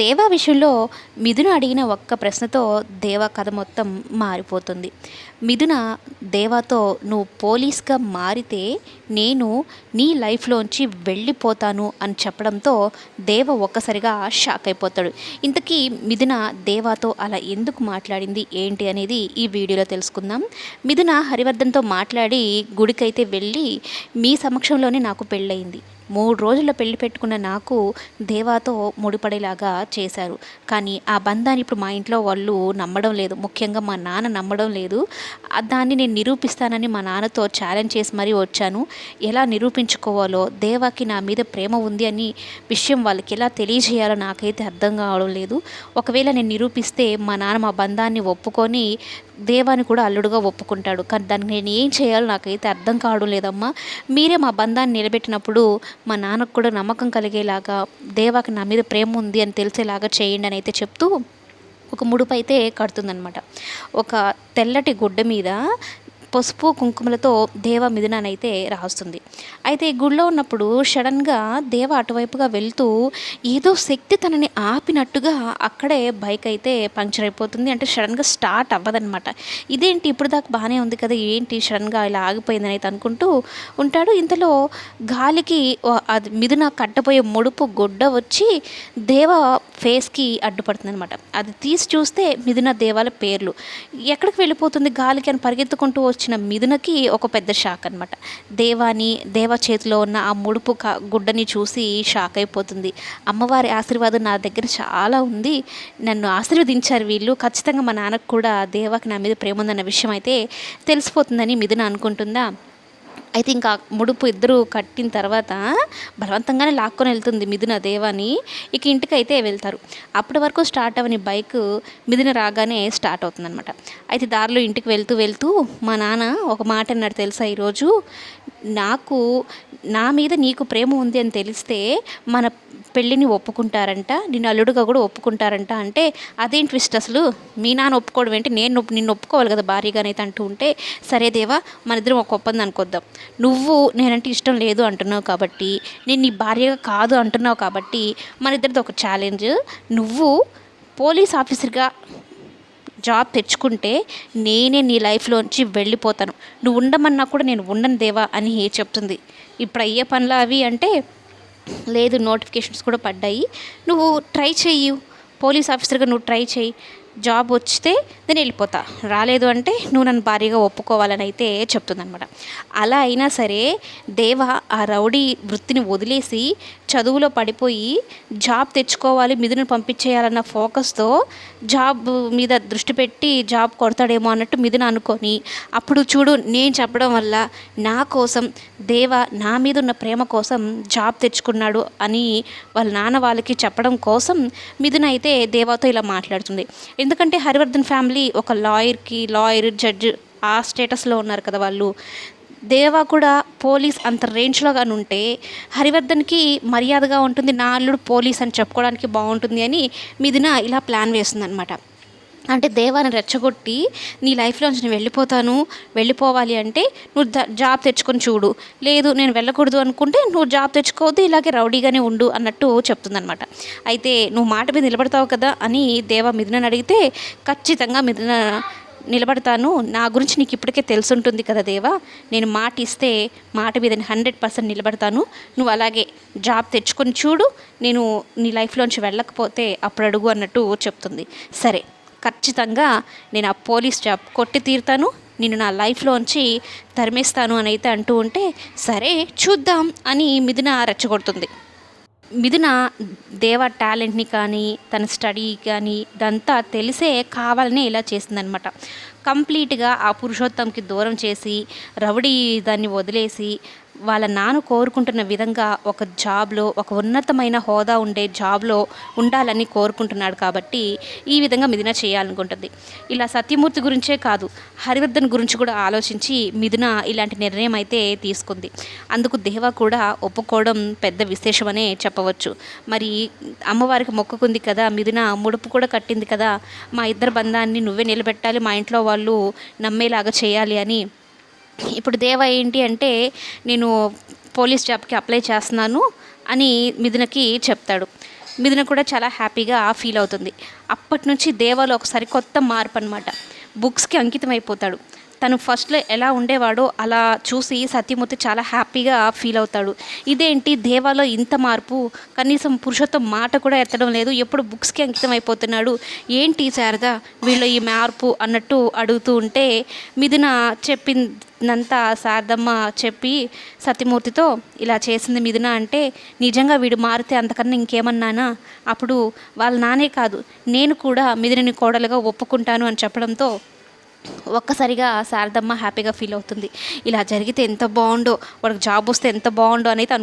దేవా విషయంలో మిథున అడిగిన ఒక్క ప్రశ్నతో దేవ కథ మొత్తం మారిపోతుంది. మిథున దేవాతో నువ్వు పోలీస్గా మారితే నేను నీ లైఫ్లోంచి వెళ్ళిపోతాను అని చెప్పడంతో దేవ ఒక్కసారిగా షాక్ అయిపోతాడు. ఇంతకీ మిథున దేవాతో అలా ఎందుకు మాట్లాడింది? ఏంటి అనేది ఈ వీడియోలో తెలుసుకుందాం. మిథున హరివర్ధన్తో మాట్లాడి గుడికైతే వెళ్ళి మీ సమక్షంలోనే నాకు పెళ్ళయింది. మూడు రోజుల్లో పెళ్ళి పెట్టుకున్న నాకు దేవాతో ముడిపడేలాగా చేశారు. కానీ ఆ బంధాన్ని ఇప్పుడు మా ఇంట్లో వాళ్ళు నమ్మడం లేదు. ముఖ్యంగా మా నాన్న నమ్మడం లేదు. దాన్ని నేను నిరూపిస్తానని మా నాన్నతో ఛాలెంజ్ చేసి మరీ వచ్చాను. ఎలా నిరూపించుకోవాలో దేవాకి నా మీద ప్రేమ ఉంది అని విషయం వాళ్ళకి ఎలా తెలియజేయాలో నాకైతే అర్థం కావడం లేదు. ఒకవేళ నేను నిరూపిస్తే మా నాన్న మా బంధాన్ని ఒప్పుకొని దేవాని కూడా అల్లుడుగా ఒప్పుకుంటాడు. కానీ దానికి నేను ఏం చేయాలో నాకైతే అర్థం కావడం లేదమ్మా. మీరే మా బంధాన్ని నిలబెట్టినప్పుడు మా నాన్నకు కూడా నమ్మకం కలిగేలాగా దేవాకి నా మీద ప్రేమ ఉంది అని తెలిసేలాగా చేయండి అని అయితే చెప్తూ ఒక ముడుపు అయితే కడుతుందనమాట ఒక తెల్లటి గుడ్డ మీద పసుపు కుంకుమలతో దేవ మిథునానైతే రాస్తుంది. అయితే గుడిలో ఉన్నప్పుడు సడన్గా దేవ అటువైపుగా వెళ్తూ ఏదో శక్తి తనని ఆపినట్టుగా అక్కడే బైక్ అయితే పంక్చర్ అయిపోతుంది. అంటే సడన్గా స్టార్ట్ అవ్వదనమాట ఇదేంటి ఇప్పుడు దాకా బాగానే ఉంది కదా ఏంటి సడన్గా ఇలా ఆగిపోయిందని అయితే అనుకుంటూ ఉంటాడు. ఇంతలో గాలికి అది మిథున కట్టపోయే ముడుపు గుడ్డ వచ్చి దేవ ఫేస్కి అడ్డుపడుతుంది అనమాట అది తీసి చూస్తే మిథున దేవాల పేర్లు. ఎక్కడికి వెళ్ళిపోతుంది గాలికి అని పరిగెత్తుకుంటూ వచ్చిన మిథునకి ఒక పెద్ద షాక్ అనమాట దేవాని దేవ చేతిలో ఉన్న ఆ ముడుపు కా గుడ్డని చూసి షాక్ అయిపోతుంది. అమ్మవారి ఆశీర్వాదం నా దగ్గర చాలా ఉంది. నన్ను ఆశీర్వదించారు వీళ్ళు. ఖచ్చితంగా మా నాన్నకు కూడా దేవాకి నా మీద ప్రేమ ఉందన్న విషయం అయితే తెలిసిపోతుందని మిథున అనుకుంటుందా? అయితే ఇంకా ముడుపు ఇద్దరు కట్టిన తర్వాత బలవంతంగానే లాక్కొని వెళ్తుంది మిథున దేవాని. ఇక ఇంటికి అయితే వెళ్తారు. అప్పటి వరకు స్టార్ట్ అవని బైక్ మిథున రాగానే స్టార్ట్ అవుతుందన్నమాట. అయితే దారిలో ఇంటికి వెళ్తూ వెళ్తూ మా నాన్న ఒక మాట అన్నాడు తెలుసా ఈరోజు? నాకు నా మీద నీకు ప్రేమ ఉంది అని తెలిస్తే మన పెళ్ళిని ఒప్పుకుంటారంట నిన్ను అల్లుడుగా కూడా ఒప్పుకుంటారంట అంటే అదేం ట్విస్ట్ అసలు? మీ నాన్న ఒప్పుకోవడం ఏంటి? నేను నిన్ను ఒప్పుకోవాలి కదా భారీగానైతే అంటూ ఉంటే సరే దేవా మన ఇద్దరం ఒక ఒప్పందం అనుకోద్దాం. నువ్వు నేనంటే ఇష్టం లేదు అంటున్నావు కాబట్టి నేను నీ భార్యగా కాదు అంటున్నావు కాబట్టి మన ఇద్దరిది ఒక ఛాలెంజ్ నువ్వు పోలీస్ ఆఫీసర్గా జాబ్ తెచ్చుకుంటే నేనే నీ లైఫ్లోంచి వెళ్ళిపోతాను. నువ్వు ఉండమన్నా కూడా నేను ఉండను దేవా అని చెప్తుంది. ఇప్పుడు అయ్యే పనులు అవి అంటే లేదు నోటిఫికేషన్స్ కూడా పడ్డాయి. నువ్వు ట్రై చెయ్యి. పోలీస్ ఆఫీసర్గా నువ్వు ట్రై చెయ్యి. జాబ్ వస్తే నేను వెళ్ళిపోతా. రాలేదు అంటే నువ్వు నన్ను భారీగా ఒప్పుకోవాలని అయితే చెప్తుందనమాట అలా అయినా సరే దేవ ఆ రౌడీ వృత్తిని వదిలేసి చదువులో పడిపోయి జాబ్ తెచ్చుకోవాలి మిథును పంపించేయాలన్న ఫోకస్తో జాబ్ మీద దృష్టి పెట్టి జాబ్ కొడతాడేమో అన్నట్టు మిథున అనుకొని అప్పుడు చూడు నేను చెప్పడం వల్ల నా కోసం దేవ నా మీద ఉన్న ప్రేమ కోసం జాబ్ తెచ్చుకున్నాడు అని వాళ్ళ నాన్న వాళ్ళకి చెప్పడం కోసం మిథున అయితే దేవాతో ఇలా మాట్లాడుతుంది. ఎందుకంటే హరివర్ధన్ ఫ్యామిలీ ఒక లాయర్కి లాయర్ జడ్జ్ ఆ స్టేటస్లో ఉన్నారు కదా వాళ్ళు. దేవా కూడా పోలీస్ అంత రేంజ్లో కానీ ఉంటే హరివర్ధన్కి మర్యాదగా ఉంటుంది నా అల్లుడు పోలీస్ అని చెప్పుకోవడానికి బాగుంటుంది అని మిథున ఇలా ప్లాన్ వేస్తుందన్నమాట అంటే దేవాన్ని రెచ్చగొట్టి నీ లైఫ్లోంచి నేను వెళ్ళిపోతాను వెళ్ళిపోవాలి అంటే నువ్వు జాబ్ తెచ్చుకొని చూడు. లేదు నేను వెళ్ళకూడదు అనుకుంటే నువ్వు జాబ్ తెచ్చుకోవద్దు ఇలాగే రౌడీగానే ఉండు అన్నట్టు చెప్తుందనమాట అయితే నువ్వు మాట మీద నిలబడతావు కదా అని దేవ మిథునని అడిగితే ఖచ్చితంగా మిథున నిలబడతాను. నా గురించి నీకు ఇప్పటికే తెలుసుంటుంది కదా దేవా. నేను మాట ఇస్తే మాట మీద హండ్రెడ్ పర్సెంట్ నిలబడతాను. నువ్వు అలాగే జాబ్ తెచ్చుకొని చూడు. నేను నీ లైఫ్లోంచి వెళ్ళకపోతే అప్పుడు అడుగు అన్నట్టు చెప్తుంది. సరే. ఖచ్చితంగా నేను ఆ పోలీస్ జాబ్ కొట్టి తీరుతాను నేను నా లైఫ్లోంచి తరిమేస్తాను అని అయితే అంటూ ఉంటే సరే చూద్దాం అని మిథున రెచ్చగొడుతుంది. మిథున దేవ టాలెంట్ని కానీ తన స్టడీ కానీ ఇదంతా తెలిసే కావాలనే ఇలా చేసిందనమాట. కంప్లీట్గా ఆ పురుషోత్తంకి దూరం చేసి రౌడీ దాన్ని వదిలేసి వాళ్ళ నాన్న కోరుకుంటున్న విధంగా ఒక జాబ్లో ఒక ఉన్నతమైన హోదా ఉండే జాబ్లో ఉండాలని కోరుకుంటున్నాడు కాబట్టి ఈ విధంగా మిథున చేయాలనుకుంటుంది. ఇలా సత్యమూర్తి గురించే కాదు హరివర్ధన్ గురించి కూడా ఆలోచించి మిథున ఇలాంటి నిర్ణయం అయితే తీసుకుంది. అందుకు దేవ కూడా ఒప్పుకోవడం పెద్ద విశేషమనే చెప్పవచ్చు. మరి అమ్మవారికి మొక్కుకుంది కదా మిథున ముడుపు కూడా కట్టింది కదా మా ఇద్దరు బంధాన్ని నువ్వే నిలబెట్టాలి మా ఇంట్లో వాళ్ళు నమ్మేలాగా చేయాలి అని ఇప్పుడు దేవ ఏంటి అంటే నేను పోలీస్ జాబ్కి అప్లై చేస్తున్నాను అని మిథునకి చెప్తాడు. మిథున కూడా చాలా హ్యాపీగా ఫీల్ అవుతుంది. అప్పటి నుంచి దేవాలో ఒకసారి కొత్త మార్పు అనమాట బుక్స్కి అంకితం అయిపోతాడు తను ఫస్ట్లో ఎలా ఉండేవాడో అలా చూసి సత్యమూర్తి చాలా హ్యాపీగా ఫీల్ అవుతాడు. ఇదేంటి? దేవాలో ఇంత మార్పు? కనీసం పురుషోత్తం మాట కూడా ఎత్తడం లేదు. ఎప్పుడు బుక్స్కి అంకితం అయిపోతున్నాడు. ఏంటి శారదా? వీళ్ళు ఈ మార్పు అన్నట్టు అడుగుతూ ఉంటే మిథున చెప్పినంత శారదమ్మ చెప్పి సత్యమూర్తితో ఇలా చేసింది మిథున అంటే నిజంగా వీడు మారితే అంతకన్నా ఇంకేమన్నానా? అప్పుడు వాళ్ళ నానే కాదు. నేను కూడా మిథునని కోడలుగా ఒప్పుకుంటాను అని చెప్పడంతో ఒక్కసారిగా శారదమ్మ హ్యాపీగా ఫీల్ అవుతుంది. ఇలా జరిగితే ఎంత బాగుండో వాడికి జాబ్ వస్తే ఎంత బాగుండో అనేది